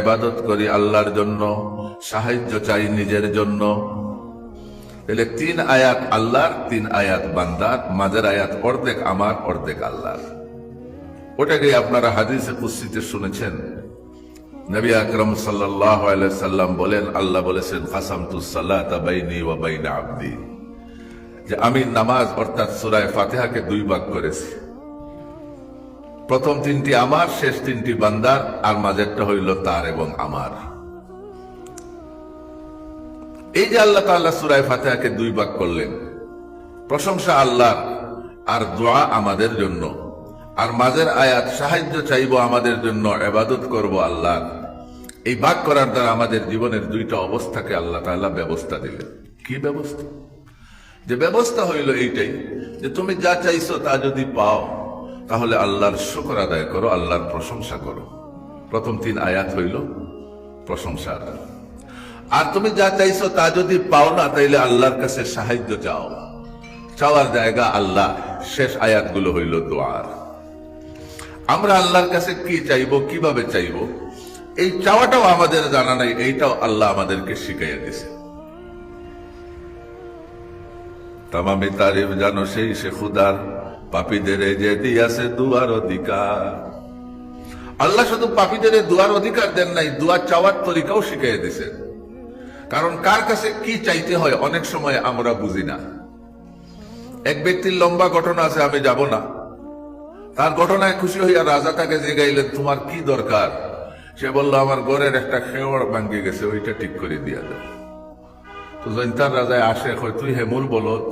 এবাদত করি আল্লাহর জন্য, সাহায্য চাই নিজের জন্য। তাহলে তিন আয়াত আল্লাহর, তিন আয়াত বান্দার, মাঝের আয়াত অর্ধেক আমার, অর্ধেক আল্লাহর। ওটাকে আপনারা হাদিসে কুস্তিতে শুনেছেন? নবী আকরম সাল্লাম বলেন, আল্লাহ বলেছেন যে আমি নামাজ, অর্থাৎ সুরায় ফাতেহাকে দুই ভাগ করেছি। প্রথম তিনটি আমার, শেষ তিনটি বান্দার, আর মাঝেরটা হইল তার এবং আমার। এই যে আল্লাহ তাল্লাহ সুরায় ফাতেহাকে দুই ভাগ করলেন, প্রশংসা আল্লাহর আর দোয়া আমাদের জন্য। আর মাঝের আয়াত, সাহায্য চাইব আমাদের জন্য, এবাদত করব আল্লাহ এই ভাগ করার দ্বারা আমাদের জীবনের দুইটা অবস্থাকে আল্লাহ তাল্লাহ ব্যবস্থা দিলেন। কি ব্যবস্থা? যে ব্যবস্থা হইল এইটাই, যে তুমি যা চাইছো তা যদি পাও তাহলে আল্লাহর শুকর আদায় করো, আল্লাহর প্রশংসা করো। প্রথম তিন আয়াত হইল প্রশংসার আর তুমি যা চাইছো তা যদি পাও না, তাইলে আল্লাহর কাছে সাহায্য চাও। চাওয়ার জায়গা আল্লাহ, শেষ আয়াতগুলো হইল দোয়ার। আমরা আল্লাহর কাছে কি চাইব, কীভাবে চাইব? এই চাওয়াটাও আমাদের জানা নাই, এইটাও আল্লাহ আমাদেরকে শিখাইয়া দিছে। তামামি তারিফ জানো সেই সে খুদার পাপীদের যে দিয়াছে দুয়ার অধিকার। আল্লাহ শুধু পাপীদের দুয়ার অধিকার দেন নাই, দুয়ার চাওয়ার তরিকাও শিখাই দিছেন কারণ কার কাছে কি চাইতে হয়, অনেক সময় আমরা বুঝি না। এক ব্যক্তির লম্বা ঘটনা আছে, আমি যাব না। তার ঘটনায় খুশি হইয়া রাজা তাকে জিগাইলেন, তোমার কি দরকার? সে বলল, আমার ঘরের একটা খেওয়ার ভাঙ্গি গেছে, ওইটা ঠিক করে দিয়া দেয় তো জৈন্তার রাজায় আসে, কয়, তুই হেমুর বলদ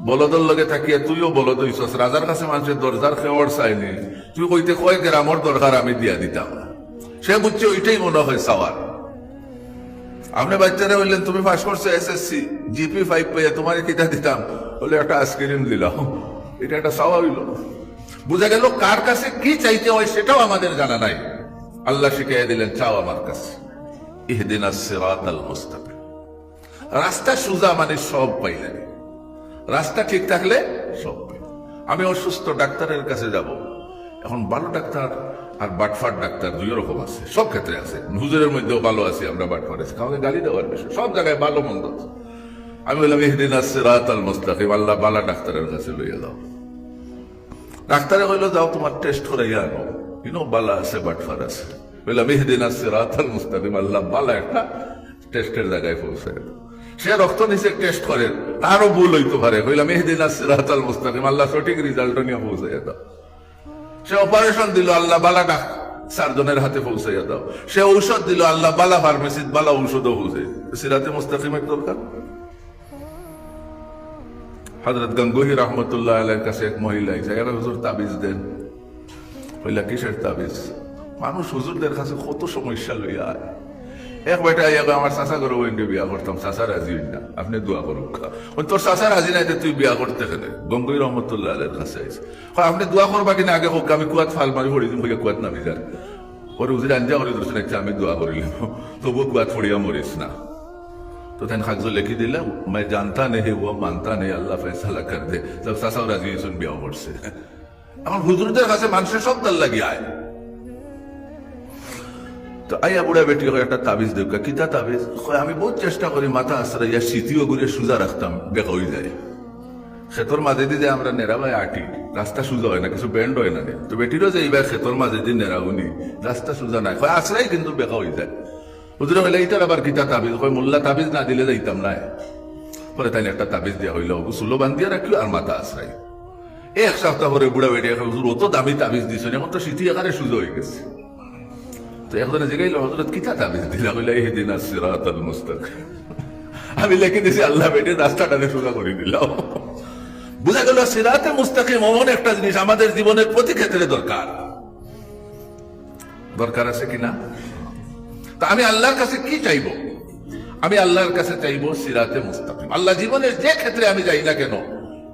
বলদর লগে থাকিয়া তুইও বলদ হইছস রাজার কাছে মানুষের দরজার খেওয়ার চাইনি। তুই কইতে কয় গ্রামর দরকার, আমি দিয়া দিতাম। সে বুঝছে ওইটাই মনে হয় সাওয়ার। আপনি বাচ্চারা বললেন তুমি পাস করছ এসএসসি জিপি ফাইভ পেয়ে তোমার কিটা দিতাম? বলে একটা আইসক্রিম দিলাম। এটা একটা সাওয়া হইল। বুঝা গেল কার কাছে কি চাইতে হয় সেটাও আমাদের জানা নাই। আল্লাহ শিখাই দিলেন, চাও আমার কাছে। ইহদিন মুস্তাকিম। রাস্তা সুজা মানে সব পাইলেন। রাস্তা ঠিক থাকলে সব আমি অসুস্থ ডাক্তারের কাছে যাব। এখন ভালো ডাক্তার আর বাটফাট ডাক্তার দুই রকম আছে, সব ক্ষেত্রে আছে। হুজুরের মধ্যেও ভালো আছে, আমরা বাটফাট আছি। কাউকে গালি দেওয়ার বিষয়, সব জায়গায় ভালো মন্দ আছে। আমি বললাম ইহদিন সিরাত আল মুস্তাকিম, আল্লাহ বালা ডাক্তারের কাছে লইয়া দাও। ডাক্তারে কইলো, যাও তোমার টেস্ট করাইয়া আনো। ইনো বালা আছে বাটফার আছে। বললাম ইহদিন সিরাত আল মুস্তাকিম, আল্লাহ বালা একটা টেস্টের জায়গায় পৌঁছায়। সে রক্ত নিচে টেস্ট করেন তারও ভুল হইতে পারে। কইলাম মেহদিন সিরাত আল মুস্তাকিম, আল্লাহ সঠিক রেজাল্ট নিয়ে পৌঁছাইয়া দাও। সে অপারেশন দিল, আল্লাহ বালা ডাক, সার্জনের হাতে পৌঁছাইয়া দাও। সে ঔষধ দিল, আল্লাহ বালা ফার্মেসিত বালা ঔষধও পৌঁছে সিরাতে মুস্তাকিমের দরকার? হজরত গঙ্গোহি রহমতুল্লাহ আলের কাছে এক মহিলা এরা হুজুর তাবিজ দেন। হইলা কিসের তাবিজ? মানুষ হুজুরদের কাছে কত সমস্যা লইয়া আয়। এক বেটা ইয়াকে আমার চাচা করে ওইন্ডে বিয়া করতাম চাচা রাজি হইন না আপনি দোয়া করুক ওই তোর চাচা রাজি নাই যে তুই বিয়া করতে গেলে গঙ্গই রহমতুল্লাহ আলের কাছে আইস কয়, আপনি দোয়া করবা কিনা আগে হোক আমি কুয়াত ফাল মারি পড়ি দিম ভাইয়া কুয়াত নামি যান ওর উজির আঞ্জা করে দর্শন একটা আমি দোয়া করিলাম তবুও কুয়াত ফড়িয়া মরিস না तो तैन कागजों लिखी दिला मैं जानता नहीं वो मानता नहीं अल्लाह फैसला कर दे जब सासा राजी सुन बिया পড়ছে আমার হুজুরদের কাছে মানুষের সব দল লাগি আয় তো আইয়া বুড়া বেটি হয় একটা তাবিজ দেব। কিতা তাবিজ? আমি বহুত চেষ্টা করি মাথা আশ্রয় স্মৃতিও ঘুরে সোজা রাখতাম, বেকা হয়ে যায়। ক্ষেতর মাঝে দিয়ে আমরা নেড়াবাই আটি, রাস্তা সোজা হয় না, কিছু ব্যান্ড হয় না তো বেটিরও যে এইবার ক্ষেতর মাঝে দিয়ে নেড়াগুনি রাস্তা সোজা নাই। কয়, আশ্রয় কিন্তু বেকা হয়ে যায়। হুজুরে হইলে এইটার আবার কিতা তাবিজ? কয়, মোল্লা তাবিজ না দিলে যাইতাম না পরে তাই একটা তাবিজ দেওয়া হইল সুলো বান্ধিয়া রাখিও আর মাথা আশ্রয়। এক সপ্তাহ পরে বুড়া বেটি হুজুর, অত দামি তাবিজ দিছেন এখন তো স্মৃতি এখানে সুযোগ হয়ে গেছে। তো একজনে জিগাইল হজরত কিতা তাবিজ দিলা কইলা মুস্তাকিম আমি লিখে দিছি আল্লাহ বেটে রাস্তাটাকে সোজা করে দিলাম বুঝা গেল সিরাতে মুস্তাকিম এমন একটা জিনিস আমাদের জীবনের প্রতি ক্ষেত্রে দরকার। দরকার আছে কিনা তা আমি আল্লাহর কাছে কি চাইব? আমি আল্লাহর কাছে চাইব সিরাতে মুস্তাকিম। আল্লাহ জীবনের যে ক্ষেত্রে আমি যাই না কেন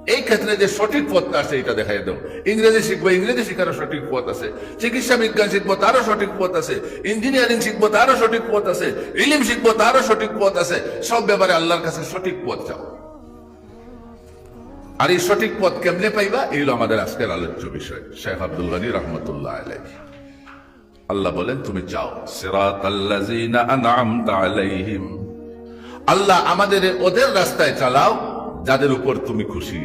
এই ক্ষেত্রে যে সঠিক পথটা আছে, এটা দেখাই দাও। ইংরেজি শিখব, ইংরেজি শিখারও সঠিক পথ আছে। চিকিৎসা বিজ্ঞান শিখব, তারও সঠিক পথ আছে। ইঞ্জিনিয়ারিং শিখব, তারও সঠিক পথ আছে। ইলিম শিখব, তারও সঠিক পথ আছে। সব ব্যাপারে আল্লাহর কাছে সঠিক পথ চাও। আর এই সঠিক পথ কেমনে পাইবা? এই হলো আমাদের আজকের আলোচ্য বিষয়। শেখ আব্দুল গানি রহমতুল্লাহ আলাই আল্লাহ বলেন, তুমি চাও সিরাতাল্লাযীনা আনআমতা আলাইহিম। আল্লাহ আমাদের ওদের রাস্তায় চালাও। যাদের উপর তুমি খুশি,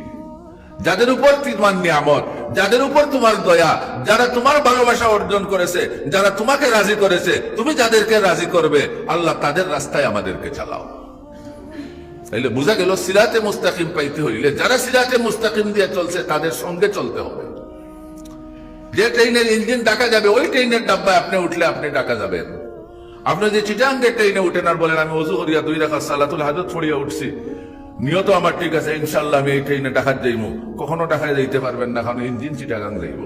যাদের উপর তোমার নিয়ামত, যাদের উপর তোমার দয়া, যারা তোমার ভালোবাসা অর্জন করেছে, যারা তোমাকে রাজি করেছে, তুমি যাদেরকে রাজি করবে, আল্লাহ তাদের রাস্তায় আমাদেরকে চালাও। তাইলে বোঝা গেল, সিরাতে মুস্তাকিম পাইতে হইলে, যারা সিরাতে মুস্তাকিম দিয়ে চলছে, তাদের সঙ্গে চলতে হবে। যে ট্রেনের ইঞ্জিন ডাকা যাবে, ওই ট্রেনের ডাব্বায় আপনি উঠলে আপনি ডাকা যাবেন। আপনি যে চিটাঙ্গের ট্রেনে উঠেন আর বলেন, আমি অজু করিয়া দুই রাখা সালাতুল হাজত ছড়িয়া উঠছি। নিয়ত আমার ঠিক আছে ইনশাল্লাহ আমি এই ট্রেনে ডাকাত যাইমু কখনো ডাকায় যাইতে পারবেন না, কারণ ইঞ্জিন চিটাগাং যাইব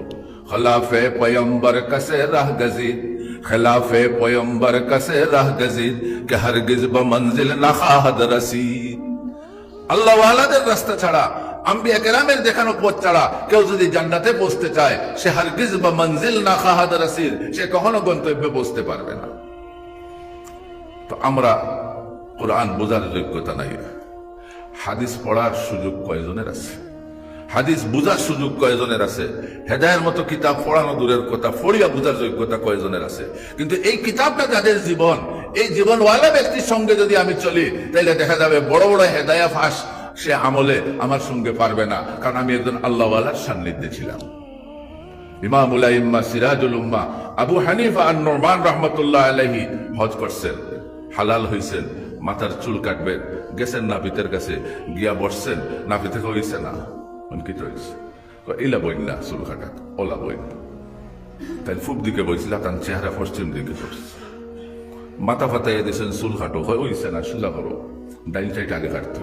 খলাফে পয়ম্বর কাছে রাহ গজিদ কাছে রাহ গজিদ কে হরগিজ ব মঞ্জিল না খাহাদ রসিদ। আল্লাহ ওয়ালাদের রাস্তা ছাড়া, আম্বিয়া কেরামের দেখানো পথ ছাড়া কেউ যদি জান্নাতে বসতে চায়, সে হারগিজ বা মঞ্জিল না খাহাদ রাসির সে কখনো গন্তব্যে বসতে পারবে না। তো আমরা কোরআন বোঝার যোগ্যতা নাই। হাদিস পড়ার সুযোগ কয়জনের আছে? হাদিস বুঝার সুযোগ কয়জনের আছে? হেদায়ের মতো কিতাব পড়ানো দূরের কথা ফড়িয়া বুঝার যোগ্যতা কয়জনের আছে? কিন্তু এই কিতাবটা যাদের জীবন, এই জীবনওয়ালা ব্যক্তির সঙ্গে যদি আমি চলি তাহলে দেখা যাবে বড় বড় হেদায়া ফাঁস সে আমলে আমার সঙ্গে পারবে না, কারণ আমি একজন আল্লাহওয়ালার সান্নিধ্যে ছিলাম। ইমাম উলাইম্মা সিরাজুল উম্মা আবু হানিফা আর নোরমান রহমতুল্লাহ আলহি হজ করছেন, হালাল হইছেন। মাথার চুল কাটবেন গেছেন নাপিতের কাছে গিয়া বসছেন নাপি থেকে হইছে না। কি তো কয়, ইলা বইন না চুল কাটা ওলা বইন। তাই ফুপ দিকে বইছিল তার চেহারা পশ্চিম দিকে করছে মাথা ফাতাইয়া দিয়েছেন চুল কাটো হয় হইছে না সুজা করো। ডাইন সাইড আগে কাটতে।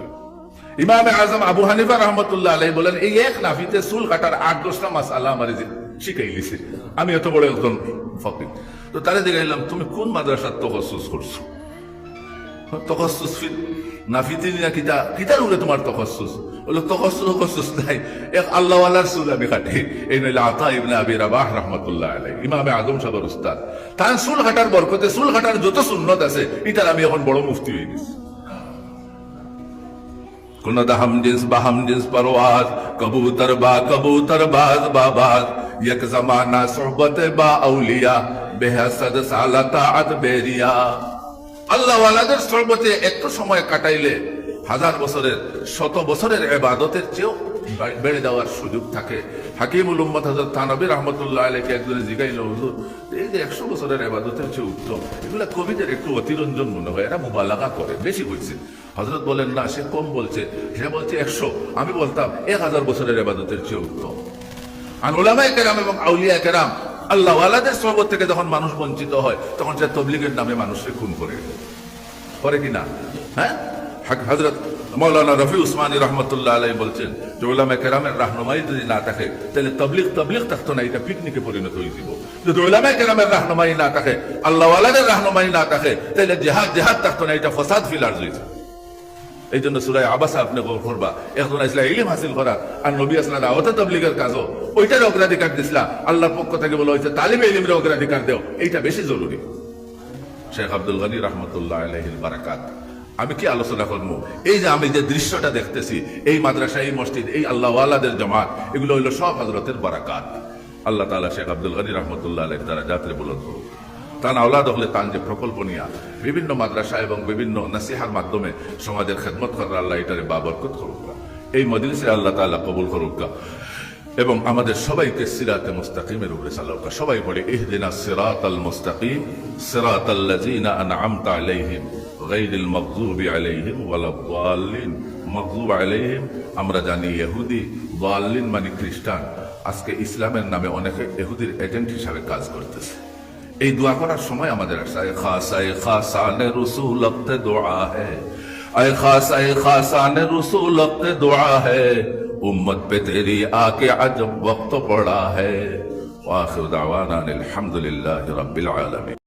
ইমামে আজম আবু হানিফা রহমতুল্লাহ আলাই বলেন এই এক নাফিতে চুল কাটার আট দশটা মাস আল্লাহ আমার শিখাই লিছে আমি এত বড় একজন ফকির। তো তারে দেখাইলাম তুমি কোন মাদ্রাসার তখসুস করছ? তকসুস ফিল নাফিতিনি না কিতা? কিতার উলে তোমার তকসুস বলে তকসুস তকসুস নাই। এক আল্লাহ আল্লাহর সুদ আমি কাটি। এই নইলে আতা ইবনে আবি রাবাহ রহমতুল্লাহ আলাই ইমামে আদম সাহর উস্তাদ। তার সুল হাঁটার বরকতে সুল হাঁটার যত সুন্নত আছে ইতার আমি এখন বড় মুফতি হয়ে গেছি। کند ہم جنس বা ہم جنس پرواز کبوتر با کبوتر باز با باز یک زمانہ صحبت با اولیاء بے حسد سالہ ওয়ালাদের সর্বতে একটু সময় কাটাইলে হাজার বছরের, শত বছরের এবাদতের চেয়েও বেড়ে যাওয়ার সুযোগ থাকে। হাকিমুল উম্মত হজরত তানবী রহমতুল্লাহ আলীকে একজনে জিগাইল, হুজুর, এই যে একশো বছরের এবাদতের চেয়ে উত্তম, এগুলা কবিদের একটু অতিরঞ্জন মনে হয়, এরা মুবালাগা করে, বেশি হয়েছে হজরত বলেন, না, সে কম বলছে, সে বলছে একশো, আমি বলতাম এক হাজার বছরের এবাদতের চেয়ে উত্তম। আর ওলামায় কেরাম এবং আউলিয়া কেরাম আল্লাহ আলাদের সবর থেকে যখন মানুষ বঞ্চিত হয়, তখন সে তবলিগের নামে মানুষকে খুন করে। করে কি না? হ্যাঁ? হজরত মৌলানা রফি উসমানী রহমতুল্লাহ আলাই বলছেন যে ওলামা কেরামের রাহনুমাই যদি না থাকে, তাহলে তবলিক তবলিগ থাকতো না, এটা পিকনিকে পরিণত হয়ে যাব। যদি ওলামা কেরামের রাহনুমাই না থাকে আল্লাহ আলাদের রাহনুমাই না থাকে, তাহলে জেহাদ জেহাদ থাকতো না, এটা ফসাদ ফিলার হয়েছে এই জন্য সুরাই আবাসা আপনি করবা। এখন আসলে ইলিম হাসিল করা আর নবী আসলাম আওতা তবলিগের কাজও। ওইটার অগ্রাধিকার দিছিলা আল্লাহর পক্ষ থেকে বলা হয়েছে তালিমে ইলিমের অগ্রাধিকার দেও। এইটা বেশি জরুরি। শেখ আব্দুল গনি রহমতুল্লাহ আলহিল বারাকাত। আমি কি আলোচনা করব? এই যে আমি যে দৃশ্যটা দেখতেছি, এই মাদ্রাসা, এই মসজিদ, এই আল্লাহ আল্লাদের জমাত, এগুলো হইল সব হজরতের বারাকাত। আল্লাহ তালা শেখ আব্দুল গনি রহমতুল্লাহ আলহ তারা যাত্রে করুক। তান আওলাদ হলে তান যে প্রকল্প নিয়া বিভিন্ন মাদ্রাসা এবং বিভিন্ন নাসিহার মাধ্যমে সমাজের খেদমত করার আল্লাহ এটারে বাবরকত করুক এই মজলিসে আল্লাহ তাআলা কবুল করুক এবং আমাদের সবাইকে সিরাতে মুস্তাকিমের উপরে চালাউকা সবাই বলে, ইহদিনা সিরাত আল মুস্তাকিম সিরাত আল্লাযিনা আনআমতা আলাইহিম গায়রিল মাগযুবি আলাইহিম ওয়ালা দাল্লিন মাগযুব আলাইহিম, আমরা জানি ইহুদি দাল্লিন মানে খ্রিস্টান। আজকে ইসলামের নামে অনেকে ইহুদির এজেন্ট হিসাবে কাজ করতেছে। এই দোয়া করার সময় আমাদের আসছে আয় খাস আয় খাস, আনে রসুল অক্তে দোয়া হ্যাঁ আয় খাস আয় খাস, আনে রসুল অক্তে দোয়া হ্যাঁ উম্মত পে তেরি আকে আজ বক্ত পড়া হ্যাঁ ওয়াখির আলহামদুলিল্লাহ রব্বিল আলমী